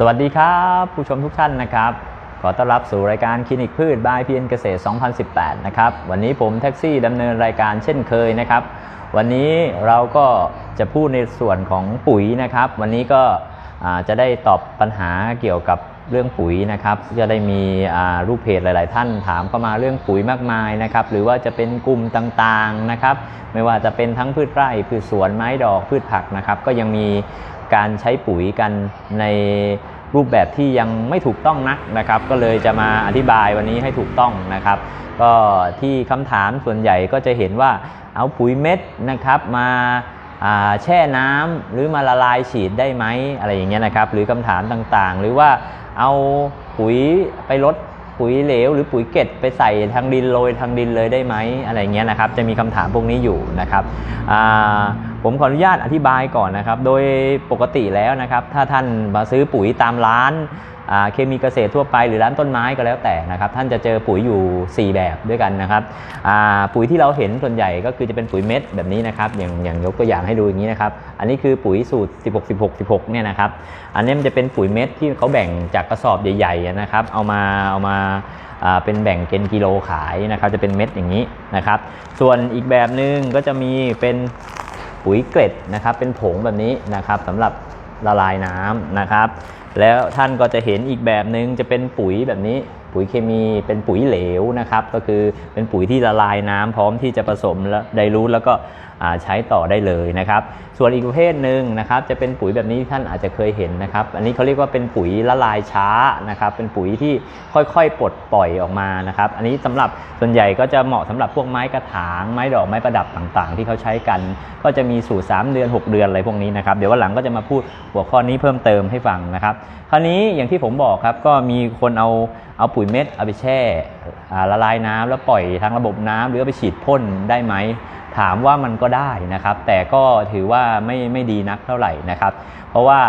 สวัสดีครับ ผู้ชมทุกท่านนะครับ ขอต้อนรับสู่รายการคลินิกพืชบายพีเอ็นเกษตร 2018 นะครับ วันนี้ผมแท็กซี่ดำเนินรายการเช่นเคยนะครับ วันนี้เราก็จะพูดในส่วนของปุ๋ยนะครับ วันนี้ก็จะได้ตอบปัญหาเกี่ยวกับเรื่องปุ๋ยนะครับ จะได้มีรูปเพจหลาย ๆ ท่านถามเข้ามาเรื่องปุ๋ยมากมายนะครับ หรือว่าจะเป็นกลุ่มต่าง ๆ นะครับ ไม่ว่าจะเป็นทั้งพืชไร่พืชสวนไม้ดอกพืชผักนะครับ ก็ยังมี การใช้ปุ๋ยกันในรูปแบบที่ยังไม่ถูกต้องนักนะครับ ก็เลยจะมาอธิบายวันนี้ให้ถูกต้องนะครับ ก็ที่คำถามส่วนใหญ่ก็จะเห็นว่าเอาปุ๋ยเม็ดนะครับมาแช่น้ำหรือมาละลายฉีดได้ไหมอะไรอย่างเงี้ยนะครับ หรือคำถามต่างๆ หรือว่าเอาปุ๋ยไปลดปุ๋ยเหลว หรือปุ๋ยเกล็ดไปใส่ทางดินโรยทางดินเลยได้ไหมอะไรเงี้ยนะครับ จะมีคำถามพวกนี้อยู่นะครับอ่าผมขออนุญาตอธิบายก่อนนะครับ โดยปกติแล้วนะครับ ถ้าท่านมาซื้อปุ๋ยตามร้านเคมีเกษตรทั่วไปหรือร้านต้นไม้ก็แล้วแต่นะครับ ท่านจะเจอปุ๋ยอยู่ 4 แบบด้วยกันนะครับปุ๋ยที่เราเห็นส่วนใหญ่ก็คือจะเป็นปุ๋ยเม็ดแบบนี้นะครับ อย่างอย่างยกตัวอย่างให้ดูอย่างนี้นะครับ อันนี้คือปุ๋ยสูตร 16 16 16เนี่ยนะครับ อันนี้มันจะเป็นปุ๋ยเม็ดที่เขาแบ่งจากกระสอบใหญ่ๆนะครับ เอามาเอามาอ่าเป็นแบ่งเกณฑ์กิโลขายนะครับ จะเป็นเม็ดอย่างนี้นะครับ ส่วนอีกแบบหนึ่งก็จะมีเป็น ปุ๋ยเกล็ดนะครับ เป็นผงแบบนี้นะครับสำหรับละลายน้ำนะครับ แล้วท่านก็จะเห็นอีกแบบหนึ่งจะเป็นปุ๋ยแบบนี้ปุ๋ยเคมีเป็นปุ๋ยเหลวนะครับ ก็คือเป็นปุ๋ยที่ละลายน้ำพร้อมที่จะผสมแล้วไดรูทแล้วก็ใช้ต่อได้เลยนะครับ ส่วนอีกประเภทหนึ่งนะครับ จะเป็นปุ๋ยแบบนี้ท่านอาจจะเคยเห็นนะครับ อันนี้เขาเรียกว่าเป็นปุ๋ยละลายช้านะครับ เป็นปุ๋ยที่ค่อยๆปลดปล่อยออกมานะครับ อันนี้สำหรับส่วนใหญ่ก็จะเหมาะสำหรับพวกไม้กระถาง ไม้ดอกไม้ประดับต่างๆ ที่เขาใช้กัน ก็จะมีสูตร3เดือน 6 เดือนอะไรพวกนี้นะครับ เดี๋ยววันหลังก็จะมาพูดหัวข้อนี้เพิ่มเติมให้ฟังนะครับ คราวนี้อย่างที่ผมบอกครับก็มีคนเอาเอาปุุ๋ยเม็ดเอาไปแช่ละลายน้ำแล้วปล่อยทางระบบน้ำหรือเอาไปฉีดพ่นได้ไหมถามว่ามันก็ได้นะครับ แต่ก็ถือว่าไม่ไม่ดีนักเท่าไหร่นะครับ เพราะว่า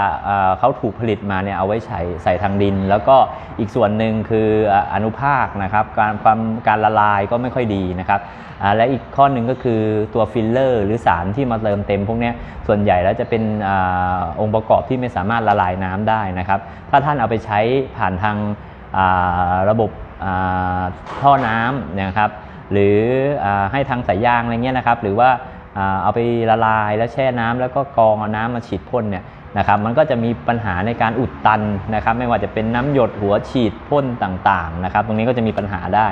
เขาถูกผลิตมาเนี่ยเอาไว้ใช้ใส่ทางดิน แล้วก็อีกส่วนหนึ่งคืออนุภาคนะครับ การความการละลายก็ไม่ค่อยดีนะครับและอีกข้อหนึ่งก็คือตัวฟิลเลอร์ หรือสารที่มาเติมเต็มพวกนี้ส่วนใหญ่แล้วจะเป็นอองค์ประกอบที่ไม่สามารถละลายน้ำได้นะครับ ถ้าท่านเอาไปใช้ผ่านทาง ระบบท่อน้ำนะครับ หรืออให้ทางสายยางอะไรเงี้ยนะครับ หรือว่าเอาไปละลายแล้วแช่น้ำแล้วก็กรองเอาน้ำมาฉีดพ่นเนี่ย นะครับมันก็จะมีปัญหาในการอุดตันนะครับ ไม่ว่าจะเป็นน้ำหยดหัวฉีดพ่นต่างๆนะครับ ตรงนี้ก็จะมีปัญหาได้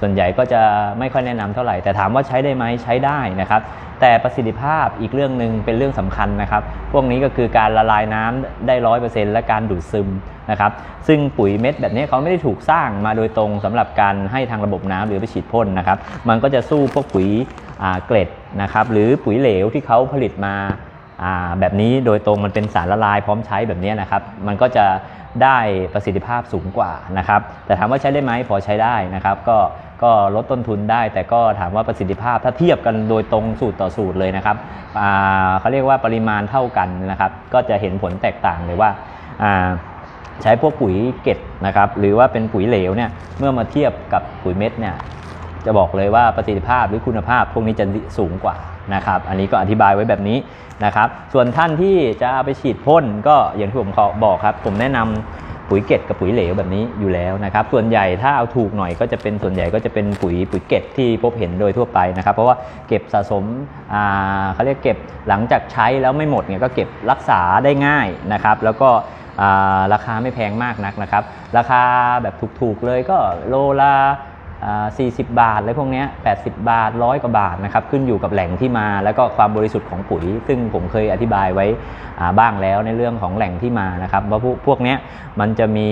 ส่วนใหญ่ก็จะไม่ค่อยแนะนำเท่าไหร่ แต่ถามว่าใช้ได้ไหมใช้ได้นะครับ แต่ประสิทธิภาพอีกเรื่องหนึ่งเป็นเรื่องสำคัญนะครับ พวกนี้ก็คือการละลายน้ำได้ร้อยเปอร์เซ็นต์และการดูดซึมนะครับ ซึ่งปุ๋ยเม็ดแบบนี้เขาไม่ได้ถูกสร้างมาโดยตรงสำหรับการให้ทางระบบน้ำหรือไปฉีดพ่นนะครับ มันก็จะสู้พวกปุ๋ยเกล็ดนะครับหรือปุ๋ยเหลวที่เขาผลิตมา แบบนี้โดยตรงมันเป็นสารละลายพร้อมใช้แบบนี้นะครับมันก็จะได้ประสิทธิภาพสูงกว่านะครับแต่ถามว่าใช้ได้ไหมพอใช้ได้นะครับ ก็ก็ลดต้นทุนได้ แต่ก็ถามว่าประสิทธิภาพถ้าเทียบกันโดยตรงสูตรต่อสูตรเลยนะครับเขาเรียกว่าปริมาณเท่ากันนะครับ ก็จะเห็นผลแตกต่างเลยว่าใช้พวกปุ๋ยเกล็ดนะครับหรือว่าเป็นปุ๋ยเหลวเนี่ยเมื่อมาเทียบกับปุ๋ยเม็ดเนี่ยจะบอกเลยว่าประสิทธิภาพหรือคุณภาพพวกนี้จะสูงกว่า นะครับ อันนี้ก็อธิบายไว้แบบนี้นะครับ ส่วนท่านที่จะเอาไปฉีดพ่นก็อย่างที่ผมขอบอกครับ ผมแนะนำปุ๋ยเกล็ดกับปุ๋ยเหลวแบบนี้อยู่แล้วนะครับ ส่วนใหญ่ถ้าเอาถูกหน่อยก็จะเป็นส่วนใหญ่ก็จะเป็นปุ๋ยปุ๋ยเกล็ดที่พบเห็นโดยทั่วไปนะครับ เพราะว่าเก็บสะสมเขาเรียกเก็บหลังจากใช้แล้วไม่หมดเนี่ยก็เก็บรักษาได้ง่ายนะครับ แล้วก็ราคาไม่แพงมากนักนะครับ ราคาแบบถูกๆเลยก็โลละอ่า 40 บาทอะไรพวกนี้80 บาทร้อยกว่าบาทนะครับขึ้นอยู่กับแหล่งที่มาแล้วก็ความบริสุทธิ์ของปุ๋ย ซึ่งผมเคยอธิบายไว้บ้างแล้วในเรื่องของแหล่งที่มานะครับว่าพวกนี้มันจะมี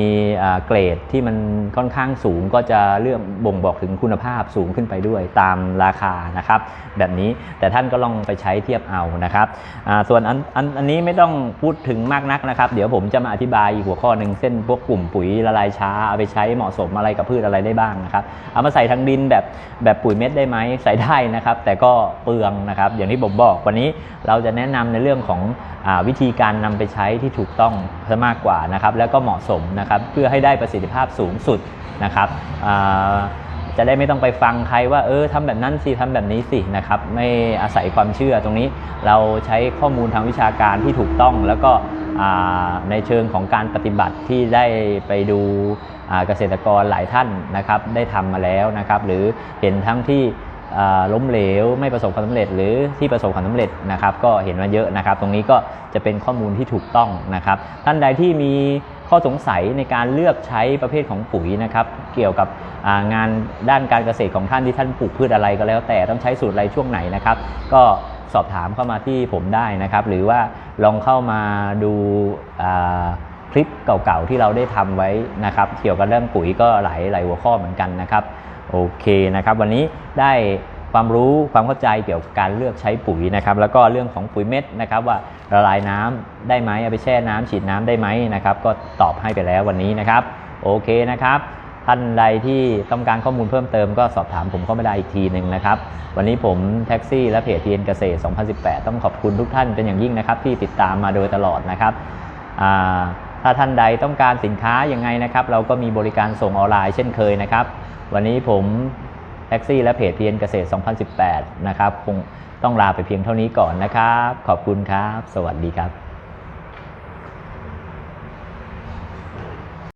เกรดที่มันค่อนข้างสูงก็จะเรื่องบ่งบอกถึงคุณภาพสูงขึ้นไปด้วยตามราคานะครับแบบนี้แต่ท่านก็ลองไปใช้เทียบเอานะครับส่วนอันอันอันนี้ไม่ต้องพูดถึงมากนักนะครับ เดี๋ยวผมจะมาอธิบายอีกหัวข้อหนึ่งเส้นพวกกลุ่มปุ๋ยละลายช้าเอาไปใช้เหมาะสมอะไรกับพืชอะไรได้บ้างนะครับเอามาใส่ทางดินแบบแบบปุ๋ยเม็ดได้ไหมใส่ได้นะครับ แต่ก็เปลืองนะครับ อย่างที่ผมบอกวันนี้เราจะแนะนำในเรื่องของอวิธีการนำไปใช้ที่ถูกต้องซะมากกว่านะครับ แล้วก็เหมาะสมนะครับเพื่อให้ได้ประสิทธิภาพสูงสุดนะครับ จะได้ไม่ต้องไปฟังใครว่าเออทำแบบนั้นสิทำแบบนี้สินะครับ ไม่อาศัยความเชื่อตรงนี้เราใช้ข้อมูลทางวิชาการที่ถูกต้อง แล้วก็ในเชิงของการปฏิบัติที่ได้ไปดูเกษตรกรหลายท่านนะครับ ได้ทำมาแล้วนะครับ หรือเห็นทั้งที่ล้มเหลวไม่ประสบความสำเร็จ หรือที่ประสบความสำเร็จนะครับ ก็เห็นมาเยอะนะครับ ตรงนี้ก็จะเป็นข้อมูลที่ถูกต้องนะครับ ท่านใดที่มี ข้อสงสัยในการเลือกใช้ประเภทของปุ๋ยนะครับ เกี่ยวกับงานด้านการเกษตรของท่านที่ท่านปลูกพืชอะไรก็แล้วแต่ต้องใช้สูตรอะไรช่วงไหนนะครับ ก็สอบถามเข้ามาที่ผมได้นะครับ หรือว่าลองเข้ามาดูคลิปเก่าๆที่เราได้ทำไว้นะครับ เกี่ยวกับเรื่องปุ๋ยก็หลายหลายหัวข้อเหมือนกันนะครับ โอเคนะครับ วันนี้ได้ ความรู้ความเข้าใจเกี่ยวกับการเลือกใช้ปุ๋ยนะครับ แล้วก็เรื่องของปุ๋ยเม็ดนะครับว่าละลายน้ำได้ไหมเอาไปแช่น้ำฉีดน้ำได้ไหมนะครับ ก็ตอบให้ไปแล้ววันนี้นะครับ โอเคนะครับ ท่านใดที่ต้องการข้อมูลเพิ่มเติมก็สอบถามผมเข้ามาได้อีกทีหนึ่งนะครับ วันนี้ผมแท็กซี่และเพจเทีเอ็นเกษตร 2018 ต้องขอบคุณทุกท่านเป็นอย่างยิ่งนะครับ ที่ติดตามมาโดยตลอดนะครับถ้าท่านใดต้องการสินค้ายังไงนะครับ เราก็มีบริการส่งออนไลน์เช่นเคยนะครับ วันนี้ผม แท็กซี่และเพจเพียนเกษตร 2018 นะครับ คงต้องลาไปเพียงเท่านี้ก่อนนะครับ ขอบคุณครับ สวัสดีครับ